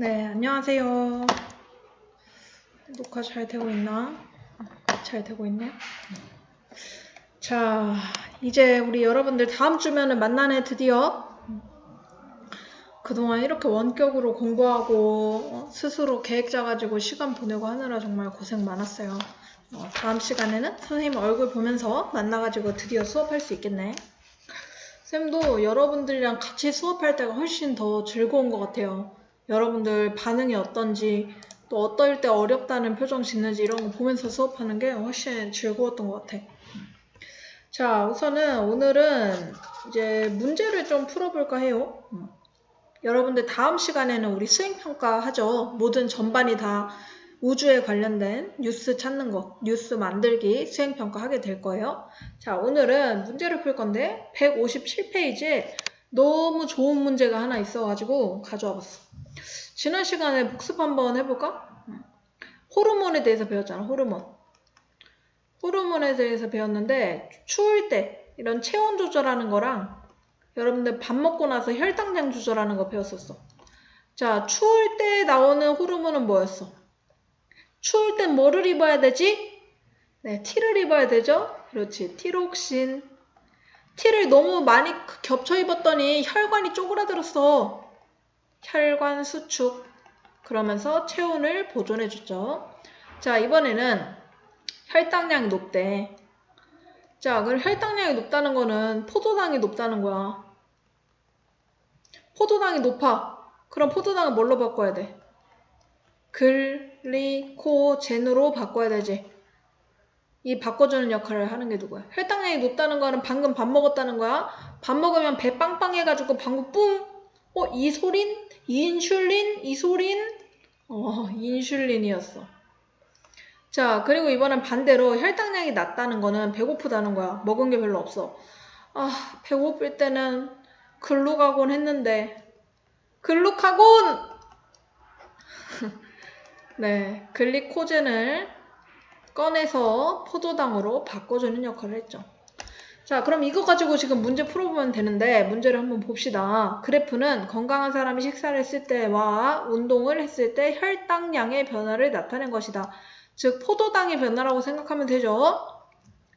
네, 안녕하세요. 녹화 잘 되고 있나? 잘 되고 있네. 자, 이제 우리 여러분들 다음 주면은 만나네, 드디어. 그동안 이렇게 원격으로 공부하고 어, 스스로 계획 짜가지고 시간 보내고 하느라 정말 고생 많았어요. 어, 다음 시간에는 선생님 얼굴 보면서 만나가지고 드디어 수업할 수 있겠네. 쌤도 여러분들이랑 같이 수업할 때가 훨씬 더 즐거운 것 같아요. 여러분들 반응이 어떤지, 또 어떨 때 어렵다는 표정 짓는지 이런 거 보면서 수업하는 게 훨씬 즐거웠던 것 같아. 자, 우선은 오늘은 이제 문제를 좀 풀어볼까 해요. 음. 여러분들 다음 시간에는 우리 수행평가 하죠. 모든 전반이 다 우주에 관련된 뉴스 찾는 거, 뉴스 만들기 수행평가 하게 될 거예요. 자, 오늘은 문제를 풀 건데 157페이지에 너무 좋은 문제가 하나 있어가지고 가져와 봤어. 지난 시간에 복습 한번 해볼까? 호르몬에 대해서 배웠잖아, 호르몬. 호르몬에 대해서 배웠는데 추울 때 이런 체온 조절하는 거랑 여러분들 밥 먹고 나서 혈당량 조절하는 거 배웠었어. 자, 추울 때 나오는 호르몬은 뭐였어? 추울 땐 뭐를 입어야 되지? 네, 티를 입어야 되죠? 그렇지, 티록신. 티를 너무 많이 겹쳐 입었더니 혈관이 쪼그라들었어. 혈관 수축. 그러면서 체온을 보존해 주죠. 자, 이번에는 혈당량이 높대. 자, 그럼 혈당량이 높다는 거는 포도당이 높다는 거야. 포도당이 높아. 그럼 포도당은 뭘로 바꿔야 돼? 글리코젠으로 바꿔야 되지. 이 바꿔주는 역할을 하는 게 누구야? 혈당량이 높다는 거는 방금 밥 먹었다는 거야. 밥 먹으면 배 빵빵 해가지고 방금 뿡! 어, 이소린? 인슐린? 이소린? 어, 인슐린이었어. 자, 그리고 이번엔 반대로 혈당량이 낮다는 거는 배고프다는 거야. 먹은 게 별로 없어. 아, 배고플 때는 글루가곤 했는데. 글루카곤! 네, 글리코젠을 꺼내서 포도당으로 바꿔주는 역할을 했죠. 자, 그럼 이거 가지고 지금 문제 풀어보면 되는데 문제를 한번 봅시다. 그래프는 건강한 사람이 식사를 했을 때와 운동을 했을 때 혈당량의 변화를 나타낸 것이다. 즉 포도당의 변화라고 생각하면 되죠.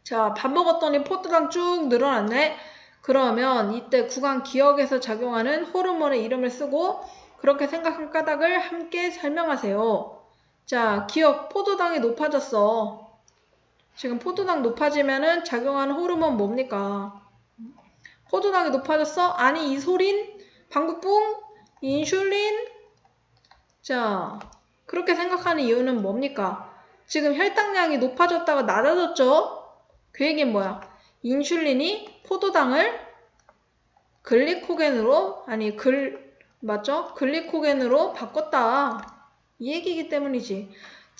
자, 밥 먹었더니 포도당 쭉 늘어났네. 그러면 이때 구강 기억에서 작용하는 호르몬의 이름을 쓰고 그렇게 생각한 까닭을 함께 설명하세요. 자, 기억 포도당이 높아졌어. 지금 포도당 높아지면은 작용하는 호르몬 뭡니까? 포도당이 높아졌어? 아니 이소린, 방구뿡, 인슐린. 자, 그렇게 생각하는 이유는 뭡니까? 지금 혈당량이 높아졌다가 낮아졌죠? 그 얘기는 뭐야? 인슐린이 포도당을 글리코겐으로 아니 글 맞죠? 글리코겐으로 바꿨다. 이 얘기이기 때문이지.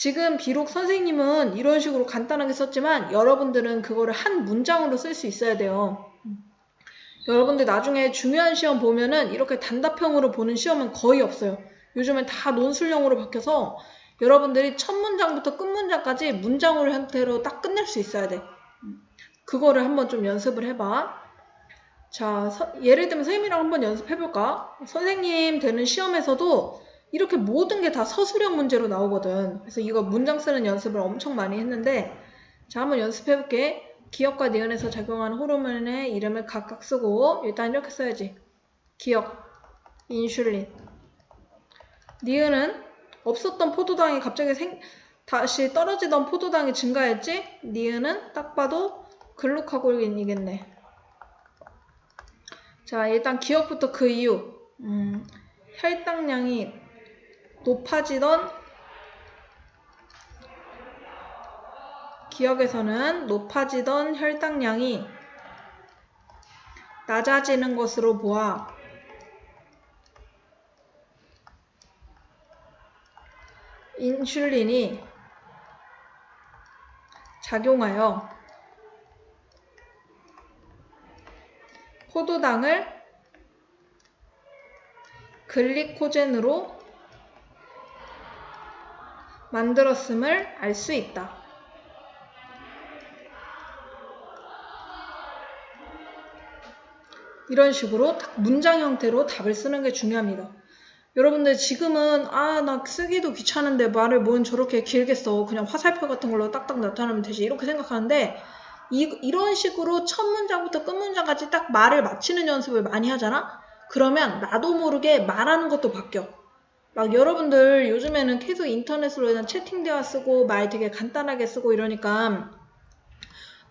지금 비록 선생님은 이런 식으로 간단하게 썼지만 여러분들은 그거를 한 문장으로 쓸 수 있어야 돼요. 여러분들 나중에 중요한 시험 보면은 이렇게 단답형으로 보는 시험은 거의 없어요. 요즘엔 다 논술형으로 바뀌어서 여러분들이 첫 문장부터 끝 문장까지 문장으로 형태로 딱 끝낼 수 있어야 돼. 그거를 한번 좀 연습을 해봐. 자, 서, 예를 들면 선생님이랑 한번 연습해볼까? 선생님 되는 시험에서도 이렇게 모든 게 다 서술형 문제로 나오거든. 그래서 이거 문장 쓰는 연습을 엄청 많이 했는데 자 한번 연습해볼게. 기억과 니은에서 작용하는 호르몬의 이름을 각각 쓰고 일단 이렇게 써야지. 기억, 인슐린. 니은은 없었던 포도당이 갑자기 생, 다시 떨어지던 포도당이 증가했지? 니은은 딱 봐도 글루카곤이겠네. 자 일단 기억부터 그 이유. 음, 혈당량이 높아지던 기억에서는 높아지던 혈당량이 낮아지는 것으로 보아 인슐린이 작용하여 포도당을 글리코젠으로 만들었음을 알 수 있다. 이런 식으로 문장 형태로 답을 쓰는 게 중요합니다. 여러분들 지금은 아 나 쓰기도 귀찮은데 말을 뭔 저렇게 길게 써 그냥 화살표 같은 걸로 딱딱 나타내면 되지 이렇게 생각하는데 이, 이런 식으로 첫 문장부터 끝 문장까지 딱 말을 맞히는 연습을 많이 하잖아 그러면 나도 모르게 말하는 것도 바뀌어 막 여러분들 요즘에는 계속 인터넷으로 그냥 채팅 대화 쓰고 말 되게 간단하게 쓰고 이러니까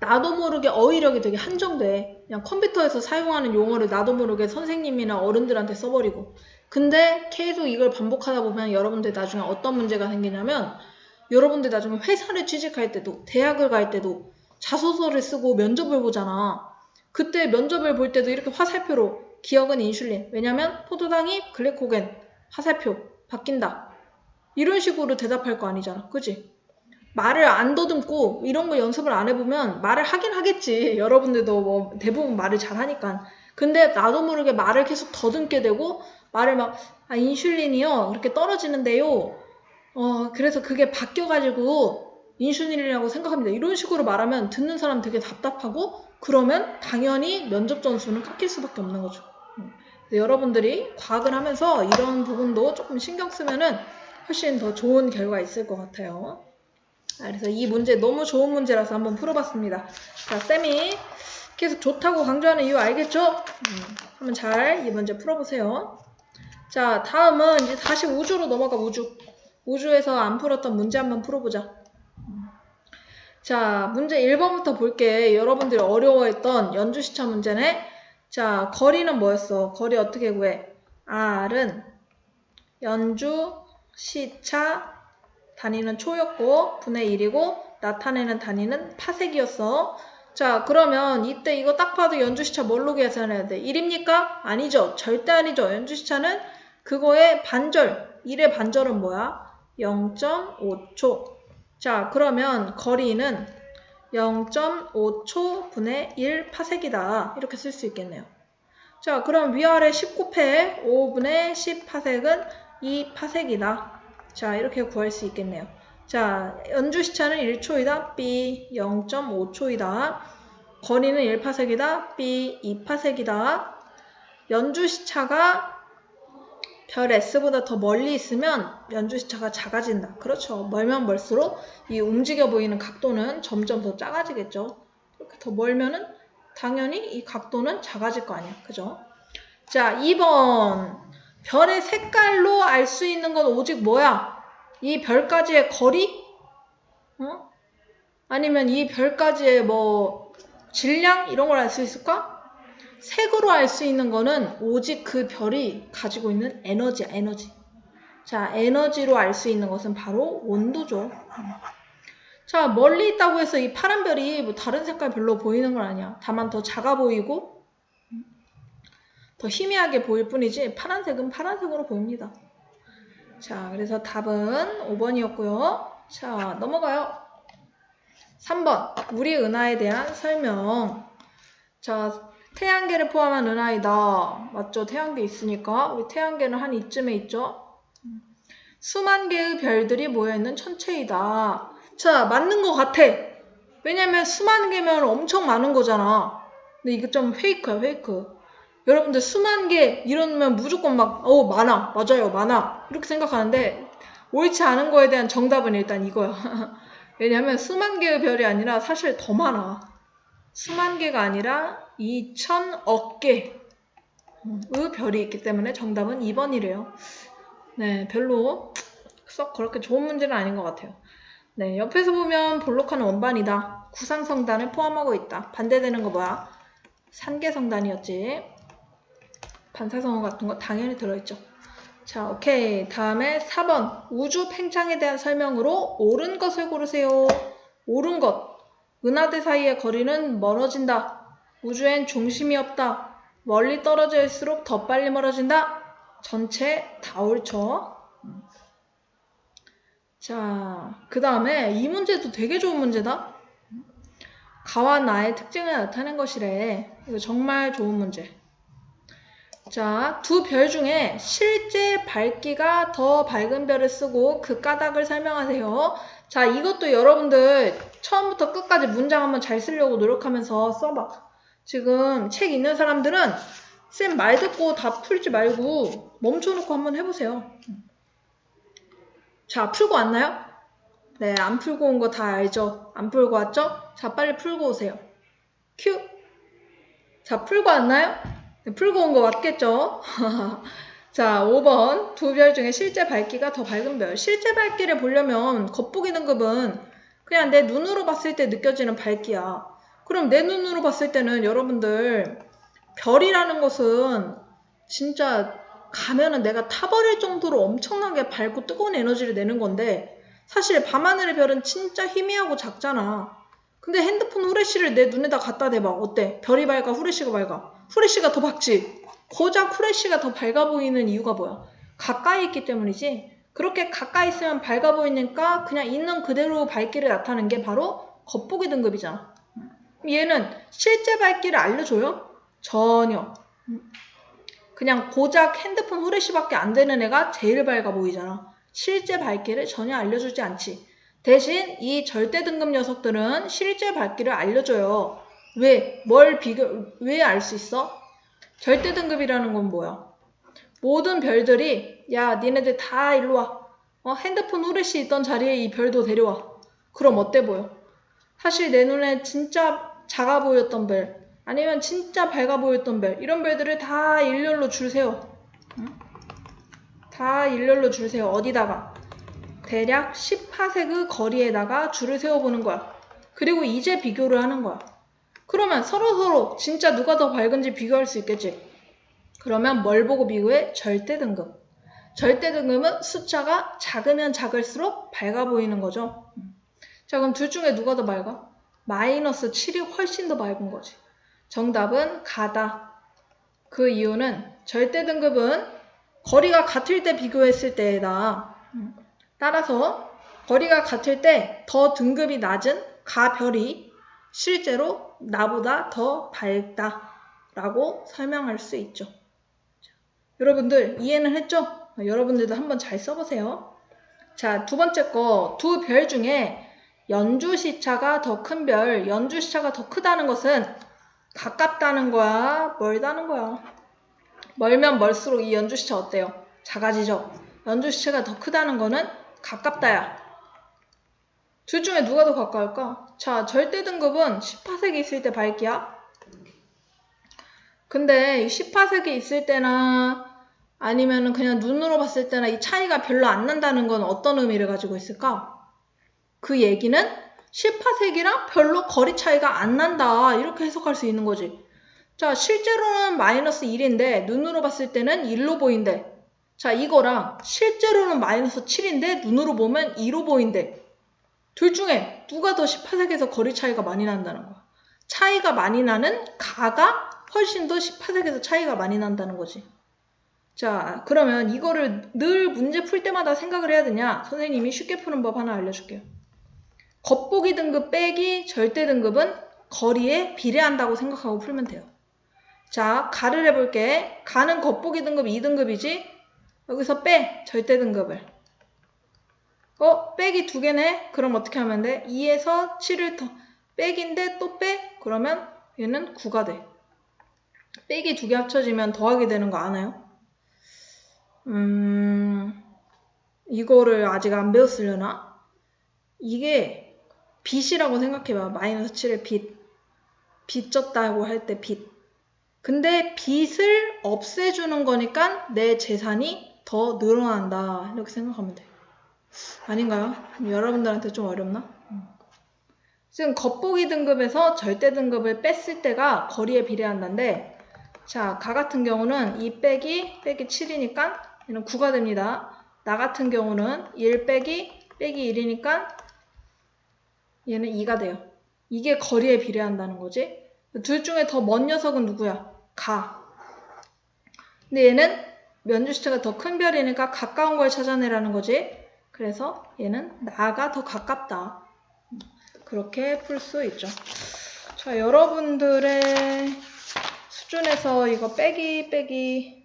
나도 모르게 어휘력이 되게 한정돼. 그냥 컴퓨터에서 사용하는 용어를 나도 모르게 선생님이나 어른들한테 써버리고. 근데 계속 이걸 반복하다 보면 여러분들 나중에 어떤 문제가 생기냐면 여러분들 나중에 회사를 취직할 때도 대학을 갈 때도 자소서를 쓰고 면접을 보잖아. 그때 면접을 볼 때도 이렇게 화살표로 기억은 인슐린. 왜냐면 포도당이 글리코겐. 화살표. 바뀐다. 이런 식으로 대답할 거 아니잖아. 그지? 말을 안 더듬고 이런 거 연습을 안 해보면 말을 하긴 하겠지. 여러분들도 뭐 대부분 말을 잘 하니까. 근데 나도 모르게 말을 계속 더듬게 되고 말을 막, 아, 인슐린이요. 이렇게 떨어지는데요. 어, 그래서 그게 바뀌어가지고 인슐린이라고 생각합니다. 이런 식으로 말하면 듣는 사람 되게 답답하고 그러면 당연히 면접 점수는 깎일 수밖에 없는 거죠. 음. 여러분들이 과학을 하면서 이런 부분도 조금 신경 쓰면은 훨씬 더 좋은 결과 있을 것 같아요. 아, 그래서 이 문제 너무 좋은 문제라서 한번 풀어봤습니다. 자, 쌤이 계속 좋다고 강조하는 이유 알겠죠? 음, 한번 잘 이 문제 풀어보세요. 자, 다음은 이제 다시 우주로 넘어가 우주. 우주에서 안 풀었던 문제 한번 풀어보자. 자, 문제 1번부터 볼게. 여러분들이 어려워했던 연주시차 문제네. 자, 거리는 뭐였어? 거리 어떻게 구해? R은 연주, 시차, 단위는 초였고 분의 1이고 나타내는 단위는 파색이었어. 자 그러면 이때 이거 딱 봐도 연주 시차 뭘로 계산해야 돼? 1입니까? 아니죠. 절대 아니죠. 연주 시차는 그거의 반절. 1의 반절은 뭐야? 0.5초. 자 그러면 거리는 0.5초 분의 1 파색이다. 이렇게 쓸 수 있겠네요. 자 그럼 위아래 10 곱해 5분의 10 파색은 2 파색이다. 자, 이렇게 구할 수 있겠네요. 자, 연주 시차는 1초이다. B 0.5초이다. 거리는 1파색이다. B 2파색이다. 연주 시차가 별 S보다 더 멀리 있으면 연주 시차가 작아진다. 그렇죠. 멀면 멀수록 이 움직여 보이는 각도는 점점 더 작아지겠죠. 이렇게 더 멀면은 당연히 이 각도는 작아질 거 아니야. 그죠? 자, 2번. 별의 색깔로 알 수 있는 건 오직 뭐야? 이 별까지의 거리? 어? 아니면 이 별까지의 뭐 질량 이런 걸 알 수 있을까? 색으로 알 수 있는 거는 오직 그 별이 가지고 있는 에너지야, 에너지. 자, 에너지로 알 수 있는 것은 바로 온도죠. 자, 멀리 있다고 해서 이 파란 별이 뭐 다른 색깔 별로 보이는 건 아니야. 다만 더 작아 보이고 더 희미하게 보일 뿐이지 파란색은 파란색으로 보입니다. 자, 그래서 답은 5번이었고요. 자, 넘어가요. 3번. 우리 은하에 대한 설명. 자, 태양계를 포함한 은하이다. 맞죠? 태양계 있으니까. 우리 태양계는 한 이쯤에 있죠? 수만 개의 별들이 모여있는 천체이다. 자, 맞는 것 같아. 왜냐면 수만 개면 엄청 많은 거잖아. 근데 이거 좀 페이크야, 페이크. 여러분들 수만 개 이러면 무조건 막, 어, 많아. 맞아요. 많아. 이렇게 생각하는데, 옳지 않은 거에 대한 정답은 일단 이거야. 왜냐면 수만 개의 별이 아니라 사실 더 많아. 수만 개가 아니라 2천억 개의 별이 있기 때문에 정답은 2번이래요. 네, 별로 썩 그렇게 좋은 문제는 아닌 것 같아요. 네, 옆에서 보면 볼록한 원반이다. 구상성단을 포함하고 있다. 반대되는 거 뭐야? 산계성단이었지. 반사성어 같은 거 당연히 들어있죠. 자, 오케이. 다음에 4번. 우주 팽창에 대한 설명으로 옳은 것을 고르세요. 옳은 것. 은하대 사이의 거리는 멀어진다. 우주엔 중심이 없다. 멀리 떨어질수록 더 빨리 멀어진다. 전체 다 옳죠. 자, 그 다음에 이 문제도 되게 좋은 문제다. 가와 나의 특징을 나타낸 것이래. 이거 정말 좋은 문제. 자, 두 별 중에 실제 밝기가 더 밝은 별을 쓰고 그 까닭을 설명하세요. 자, 이것도 여러분들 처음부터 끝까지 문장 한번 잘 쓰려고 노력하면서 써봐. 지금 책 읽는 사람들은 쌤 말 듣고 다 풀지 말고 멈춰놓고 한번 해보세요. 자, 풀고 왔나요? 네, 안 풀고 온 거 다 알죠? 안 풀고 왔죠? 자, 빨리 풀고 오세요. 큐! 자, 풀고 왔나요? 네, 풀고 온 거 맞겠죠? 자, 5번. 두 별 중에 실제 밝기가 더 밝은 별. 실제 밝기를 보려면 겉보기 등급은 그냥 내 눈으로 봤을 때 느껴지는 밝기야. 그럼 내 눈으로 봤을 때는 여러분들 별이라는 것은 진짜 가면은 내가 타버릴 정도로 엄청나게 밝고 뜨거운 에너지를 내는 건데 사실 밤하늘의 별은 진짜 희미하고 작잖아. 근데 핸드폰 후레쉬를 내 눈에다 갖다 대봐. 어때? 별이 밝아? 후레쉬가 밝아? 후레쉬가 더 밝지? 고작 후레쉬가 더 밝아 보이는 이유가 뭐야? 가까이 있기 때문이지. 그렇게 가까이 있으면 밝아 보이니까 그냥 있는 그대로 밝기를 나타내는 게 바로 겉보기 등급이잖아. 얘는 실제 밝기를 알려줘요? 전혀. 그냥 고작 핸드폰 후레쉬밖에 안 되는 애가 제일 밝아 보이잖아. 실제 밝기를 전혀 알려주지 않지. 대신 이 절대 등급 녀석들은 실제 밝기를 알려줘요. 왜? 뭘 비교, 왜 알 수 있어? 절대 등급이라는 건 뭐야? 모든 별들이, 야, 니네들 다 일로 와. 어, 핸드폰 후레쉬 있던 자리에 이 별도 데려와. 그럼 어때 보여? 사실 내 눈에 진짜 작아 보였던 별, 아니면 진짜 밝아 보였던 별, 이런 별들을 다 일렬로 줄. 응? 다 일렬로 줄 세워. 어디다가? 대략 10파세그 거리에다가 줄을 세워보는 거야. 그리고 이제 비교를 하는 거야. 그러면 서로서로 진짜 누가 더 밝은지 비교할 수 있겠지. 그러면 뭘 보고 비교해? 절대 등급. 절대 등급은 숫자가 작으면 작을수록 밝아 보이는 거죠. 자, 그럼 둘 중에 누가 더 밝아? 마이너스 7이 훨씬 더 밝은 거지. 정답은 가다. 그 이유는 절대 등급은 거리가 같을 때 비교했을 때에다. 따라서 거리가 같을 때 더 등급이 낮은 가별이 실제로 나보다 더 밝다 라고 설명할 수 있죠. 여러분들 이해는 했죠? 여러분들도 한번 잘 써보세요. 자, 두 번째 거, 두 별 중에 연주시차가 더 큰 별, 연주시차가 더 크다는 것은 가깝다는 거야, 멀다는 거야. 멀면 멀수록 이 연주시차 어때요? 작아지죠? 연주시차가 더 크다는 거는 가깝다야. 둘 중에 누가 더 가까울까? 자, 절대 등급은 10파색이 있을 때 밝기야. 근데 10파색이 있을 때나 아니면은 그냥 눈으로 봤을 때나 이 차이가 별로 안 난다는 건 어떤 의미를 가지고 있을까? 그 얘기는 10파색이랑 별로 거리 차이가 안 난다. 이렇게 해석할 수 있는 거지. 자, 실제로는 마이너스 1인데 눈으로 봤을 때는 1로 보인대. 자, 이거랑 실제로는 마이너스 7인데 눈으로 보면 2로 보인대. 둘 중에 누가 더 10파색에서 거리 차이가 많이 난다는 거야. 차이가 많이 나는 가가 훨씬 더 10파색에서 차이가 많이 난다는 거지. 자, 그러면 이거를 늘 문제 풀 때마다 생각을 해야 되냐? 선생님이 쉽게 푸는 법 하나 알려줄게요. 겉보기 등급 빼기 절대 등급은 거리에 비례한다고 생각하고 풀면 돼요. 자, 가를 해볼게. 가는 겉보기 등급 2등급이지? 여기서 빼, 절대 등급을. 어, 빼기 두 개네? 그럼 어떻게 하면 돼? 2에서 7을 더, 빼기인데 또 빼? 그러면 얘는 9가 돼. 빼기 두 개 합쳐지면 더하게 되는 거 아나요? 음, 이거를 아직 안 배웠으려나? 이게 빚이라고 생각해봐. 마이너스 7의 빚. 빚졌다고 할 때 빚. 근데 빚을 없애주는 거니까 내 재산이 더 늘어난다. 이렇게 생각하면 돼. 아닌가요? 여러분들한테 좀 어렵나? 지금 겉보기 등급에서 절대 등급을 뺐을 때가 거리에 비례한다는데 자, 가 같은 경우는 2 빼기 빼기 7이니까 얘는 9가 됩니다. 나 같은 경우는 1 빼기 빼기 1이니까 얘는 2가 돼요. 이게 거리에 비례한다는 거지. 둘 중에 더 먼 녀석은 누구야? 가. 근데 얘는 면주시차가 더 큰 별이니까 가까운 걸 찾아내라는 거지. 그래서 얘는 나가 더 가깝다. 그렇게 풀 수 있죠. 자, 여러분들의 수준에서 이거 빼기 빼기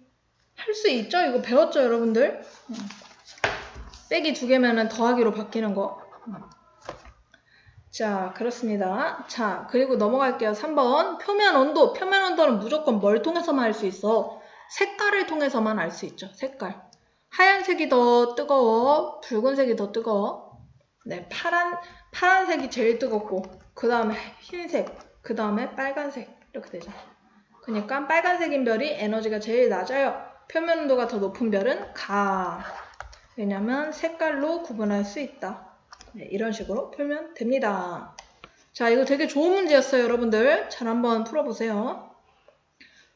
할 수 있죠? 이거 배웠죠, 여러분들? 빼기 두 개면은 더하기로 바뀌는 거. 자, 그렇습니다. 자, 그리고 넘어갈게요. 3번. 표면 온도. 표면 온도는 무조건 뭘 통해서만 알 수 있어? 색깔을 통해서만 알 수 있죠. 색깔. 하얀색이 더 뜨거워. 붉은색이 더 뜨거워. 네, 파란, 파란색이 제일 뜨겁고, 그 다음에 흰색, 그 다음에 빨간색. 이렇게 되죠. 그러니까 빨간색인 별이 에너지가 제일 낮아요. 표면 온도가 더 높은 별은 가. 왜냐면 색깔로 구분할 수 있다. 네, 이런 식으로 풀면 됩니다. 자, 이거 되게 좋은 문제였어요, 여러분들. 잘 한번 풀어보세요.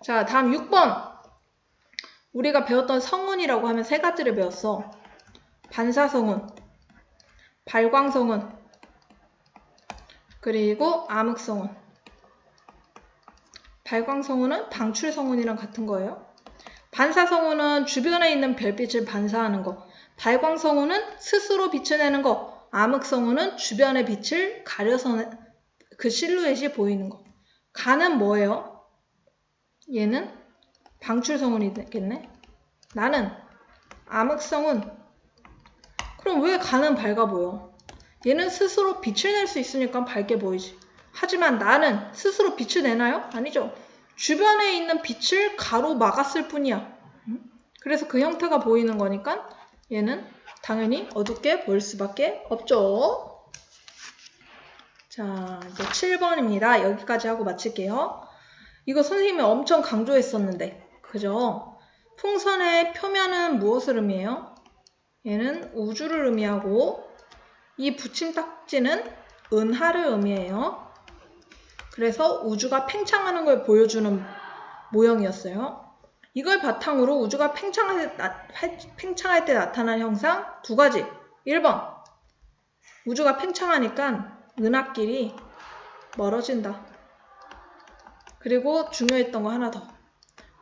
자, 다음 6번. 우리가 배웠던 성운이라고 하면 세 가지를 배웠어. 반사성운, 발광성운, 그리고 암흑성운. 발광성운은 방출성운이랑 같은 거예요. 반사성운은 주변에 있는 별빛을 반사하는 거. 발광성운은 스스로 비춰내는 거. 암흑성운은 주변의 빛을 가려서 그 실루엣이 보이는 거. 가는 뭐예요? 얘는 방출성운이겠네. 나는 암흑성운. 그럼 왜 가는 밝아 보여? 얘는 스스로 빛을 낼 수 있으니까 밝게 보이지. 하지만 나는 스스로 빛을 내나요? 아니죠. 주변에 있는 빛을 가로 막았을 뿐이야. 음? 그래서 그 형태가 보이는 거니까 얘는 당연히 어둡게 보일 수밖에 없죠. 자, 이제 7번입니다. 여기까지 하고 마칠게요. 이거 선생님이 엄청 강조했었는데, 그죠? 풍선의 표면은 무엇을 의미해요? 얘는 우주를 의미하고, 이 붙임 딱지는 은하를 의미해요. 그래서 우주가 팽창하는 걸 보여주는 모형이었어요. 이걸 바탕으로 우주가 팽창할 때, 나, 팽창할 때 나타난 형상 두 가지. 1번. 우주가 팽창하니까 은하끼리 멀어진다. 그리고 중요했던 거 하나 더.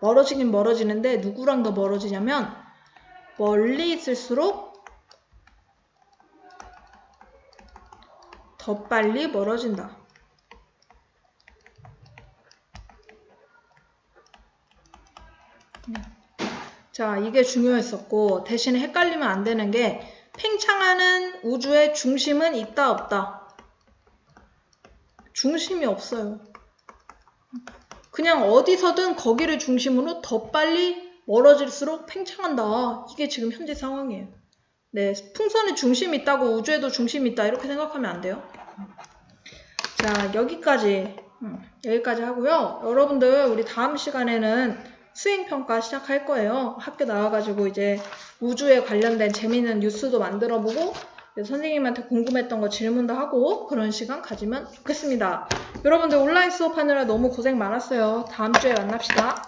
멀어지긴 멀어지는데 누구랑 더 멀어지냐면 멀리 있을수록 더 빨리 멀어진다. 자, 이게 중요했었고, 대신에 헷갈리면 안 되는 게, 팽창하는 우주의 중심은 있다, 없다? 중심이 없어요. 그냥 어디서든 거기를 중심으로 더 빨리 멀어질수록 팽창한다. 이게 지금 현재 상황이에요. 네, 풍선에 중심이 있다고 우주에도 중심이 있다. 이렇게 생각하면 안 돼요. 자, 여기까지, 음, 여기까지 하고요. 여러분들, 우리 다음 시간에는 수행평가 시작할 거예요. 학교 나와가지고 이제 우주에 관련된 재미있는 뉴스도 만들어보고 선생님한테 궁금했던 거 질문도 하고 그런 시간 가지면 좋겠습니다. 여러분들 온라인 수업하느라 너무 고생 많았어요. 다음 주에 만납시다.